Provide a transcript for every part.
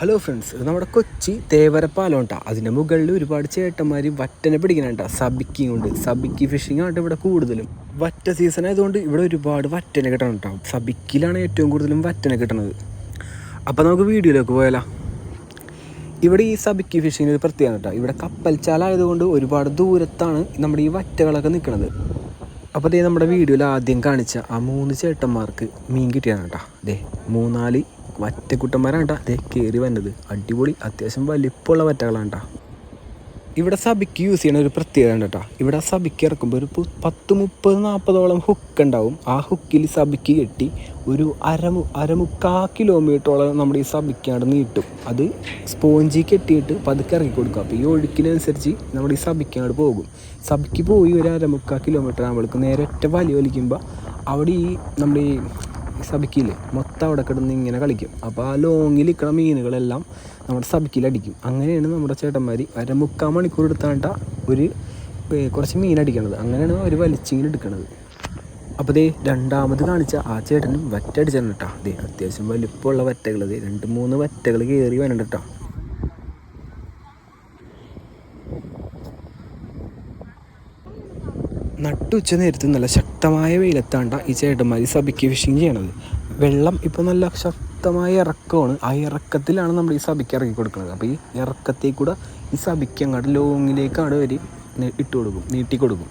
Hello friends ഇത് നമ്മുടെ കൊച്ചി തേവരപ്പാലം കേട്ടോ അതിന്റെ മുകളിൽ ഒരുപാട് ചേട്ടന്മാർ വറ്റനെ പിടിക്കുന്നുണ്ട്. സബിക്കി ഉണ്ട്. സബിക്കി ഫിഷിംഗ് ആണ് ഇവിടെ കൂടുതലും. വറ്റ സീസൺ ആയതുകൊണ്ട് ഇവിടെ ഒരുപാട് വറ്റനെ കിട്ടണം കേട്ടോ സബിക്കിലാണ് ഏറ്റവും കൂടുതലും വറ്റനെ കിട്ടണത്. അപ്പോൾ നമുക്ക് വീഡിയോയിലേക്ക് പോയാലോ. ഇവിടെ ഈ സബിക്കി ഫിഷിങ്ങിന് ഒരു പ്രത്യേകത കേട്ടോ ഇവിടെ കപ്പൽ ചാലായതുകൊണ്ട് ഒരുപാട് ദൂരത്താണ് നമ്മുടെ ഈ വറ്റകളൊക്കെ നിൽക്കുന്നത് അപ്പോൾ ദേ നമ്മുടെ വീഡിയോയിൽ ആദ്യം കാണിച്ച ആ മൂന്ന് ചേട്ടന്മാർക്ക് മീൻ കിട്ടിയാണ് കേട്ടോ. ദേ മൂന്നാൽ വറ്റക്കുട്ടന്മാരാണ് കേട്ടോ ദേ കയറി വന്നത്. അടിപൊളി. അത്യാവശ്യം വലിപ്പമുള്ള വറ്റകളാണ് കേട്ടോ ഇവിടെ സബിക്ക് യൂസ് ചെയ്യണ ഒരു പ്രത്യേകത ഉണ്ട് കേട്ടോ ഇവിടെ സബിക്ക് ഇറക്കുമ്പോൾ ഒരു പത്ത് മുപ്പത് നാൽപ്പതോളം ഹുക്ക് ഉണ്ടാവും. ആ ഹുക്കിൽ സബിക്ക് കെട്ടി ഒരു അരമു അരമുക്കാ കിലോമീറ്ററോളം നമ്മുടെ ഈ സബിക്കാണ്ട് നീട്ടും. അത് സ്പോഞ്ചി കെട്ടിയിട്ട് പതുക്കെ ഇറക്കി കൊടുക്കും. അപ്പോൾ ഈ ഒഴുക്കിനനുസരിച്ച് നമ്മുടെ ഈ സബിക്കാണ്ട് പോകും. സബിക്ക് പോയി ഒരു അരമുക്കാ കിലോമീറ്റർ ആകുമ്പോഴേക്ക് നേരെ ഒറ്റ വലി വലിക്കുമ്പോൾ അവിടെ ഈ നമ്മുടെ ഈ സബിക്കില്ലേ മൊത്തം അവിടെ കിടന്ന് ഇങ്ങനെ കളിക്കും. അപ്പോൾ ആ ലോങ്ങിൽ നിൽക്കുന്ന മീനുകളെല്ലാം നമ്മുടെ സബിക്കിലടിക്കും അങ്ങനെയാണ് നമ്മുടെ ചേട്ടന്മാർ അര മുക്കാൽ മണിക്കൂർ എടുത്താണ്ട ഒരു കുറച്ച് മീൻ അടിക്കണത്. അങ്ങനെയാണ് അവർ വലിച്ചിങ്ങനെ എടുക്കണത്. അപ്പോൾ ദേ രണ്ടാമത് കാണിച്ച ആ ചേട്ടനും വറ്റടിച്ചാണ് കേട്ടോ. ദേ അത്യാവശ്യം വലിപ്പമുള്ള വറ്റകൾ രണ്ട് മൂന്ന് വറ്റകൾ കയറി വരണ്ട കേട്ടോ. നട്ടുച്ച നേരത്ത് നല്ല ശക്തമായ വെയിലത്താണ്ട ഈ ചേട്ടന്മാർ സഭയ്ക്ക് ഫിഷിങ് ചെയ്യണത്. വെള്ളം ഇപ്പോൾ നല്ല ശക്തമായ ഇറക്കമാണ്. ആ ഇറക്കത്തിലാണ് നമ്മൾ ഈ സഭയ്ക്ക് ഇറക്കി കൊടുക്കുന്നത് അപ്പോൾ ഈ ഇറക്കത്തിൽ കൂടെ ഈ സഭയ്ക്ക് അങ്ങോട്ട് ലോങ്ങിലേക്കാണ് അവർ ഇട്ട് കൊടുക്കും നീട്ടി കൊടുക്കും.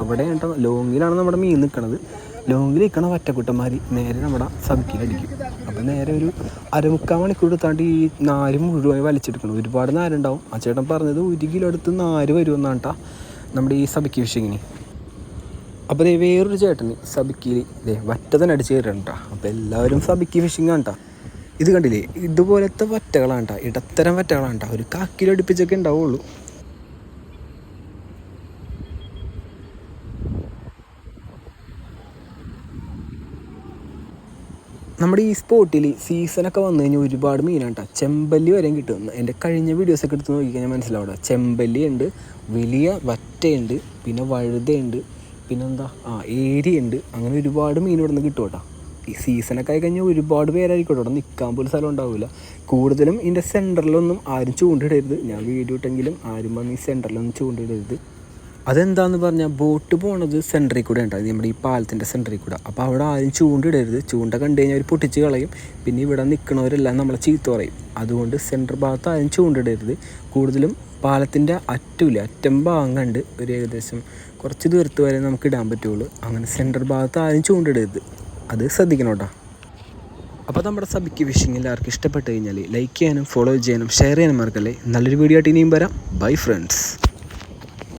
അവിടെ കേട്ടോ ലോങ്ങിലാണ് നമ്മുടെ മീൻ നിൽക്കണത് ലോങ്ങിൽ നിൽക്കണ വറ്റക്കുട്ടന്മാർ നേരെ നമ്മുടെ സബിക്കിലടിക്കും അപ്പോൾ നേരെ ഒരു അരമുക്കാൽ മണിക്കൂർ എടുത്താണ്ട് ഈ നാര് മുഴുവൻ വലിച്ചെടുക്കണം. ഒരുപാട് നാരുണ്ടാവും. ആ ചേട്ടൻ പറഞ്ഞത് ഒരു കിലോ എടുത്ത് നാര് വരുമെന്നാണ് കേട്ടോ നമ്മുടെ ഈ സബിക്ക് ഫിഷിങ്ങിന് അപ്പോൾ ദേ വേറൊരു ചേട്ടൻ സബിക്കിയിൽ ദേ വറ്റതന്നെ അടിച്ച് കയറുന്നുണ്ട് കേട്ടോ അപ്പോൾ എല്ലാവരും സബിക്കി ഫിഷിംഗ് ആണ്. ഇത് കണ്ടില്ലേ? ഇതുപോലത്തെ വറ്റകളാണ് കേട്ടോ ഇടത്തരം വറ്റകളാണ് കേട്ടോ ഒരു കാക്കിലോ അടുപ്പിച്ചൊക്കെ ഉണ്ടാവുള്ളൂ. നമ്മുടെ ഈ സ്പോട്ടിൽ സീസണൊക്കെ വന്നു കഴിഞ്ഞാൽ ഒരുപാട് മീനാണ് കേട്ടോ ചെമ്പല്ലി വരെയും കിട്ടും. എന്റെ കഴിഞ്ഞ വീഡിയോസൊക്കെ എടുത്ത് നോക്കിക്കഴിഞ്ഞാൽ മനസ്സിലാവും ചെമ്പല്ലി ഉണ്ട് വലിയ വറ്റയുണ്ട് പിന്നെ വഴുതയുണ്ട് പിന്നെന്താ? ആ ഏരിയുണ്ട് അങ്ങനെ ഒരുപാട് മീൻ ഇവിടെ നിന്ന് കിട്ടും കേട്ടോ. ഈ സീസണൊക്കെ ആയി കഴിഞ്ഞാൽ ഒരുപാട് പേരായിരിക്കും ഇവിടെ നിൽക്കാൻ പോലും സ്ഥലം ഉണ്ടാവില്ല. കൂടുതലും ഇതിന്റെ സെന്ററിലൊന്നും ആരും ചൂണ്ടിടരുത്. ഞാൻ വീഡിയോ ഇട്ടെങ്കിലും ആരും വന്ന് ഈ സെന്ററിലൊന്നും ചൂണ്ടിടരുത്. അതെന്താന്ന് പറഞ്ഞാൽ ബോട്ട് പോണത് സെന്ററിൽ കൂടെ ഉണ്ടാവും. നമ്മുടെ ഈ പാലത്തിന്റെ സെന്ററിൽ കൂടെ. അപ്പോൾ അവിടെ ആരും ചൂണ്ടിടരുത് ചൂണ്ട കണ്ടു കഴിഞ്ഞാൽ അവർ പൊട്ടിച്ച് കളയും. പിന്നെ ഇവിടെ നിൽക്കണവരെല്ലാം നമ്മളെ ചീത്ത പറയും. അതുകൊണ്ട് സെന്റർ ഭാഗത്ത് ആരും ചൂണ്ടിടരുത് കൂടുതലും പാലത്തിന്റെ അറ്റമില്ല അറ്റം ഭാഗം കണ്ട് ഒരു ഏകദേശം കുറച്ച് ദൂരത്ത് വരെ നമുക്ക് ഇടാൻ പറ്റുള്ളൂ. അങ്ങനെ സെന്റർ ഭാഗത്ത് ആരും ചൂണ്ടിടരുത് അത് ശ്രദ്ധിക്കണം കേട്ടോ. അപ്പോൾ നമ്മുടെ സബിക്ക് വിഷിങ് എല്ലാവർക്കും ഇഷ്ടപ്പെട്ട് കഴിഞ്ഞാൽ ലൈക്ക് ചെയ്യാനും ഫോളോ ചെയ്യാനും ഷെയർ ചെയ്യാനും മറക്കല്ലേ. നല്ലൊരു വീഡിയോ ആയിട്ട് ഇനിയും വരാം. Bye friends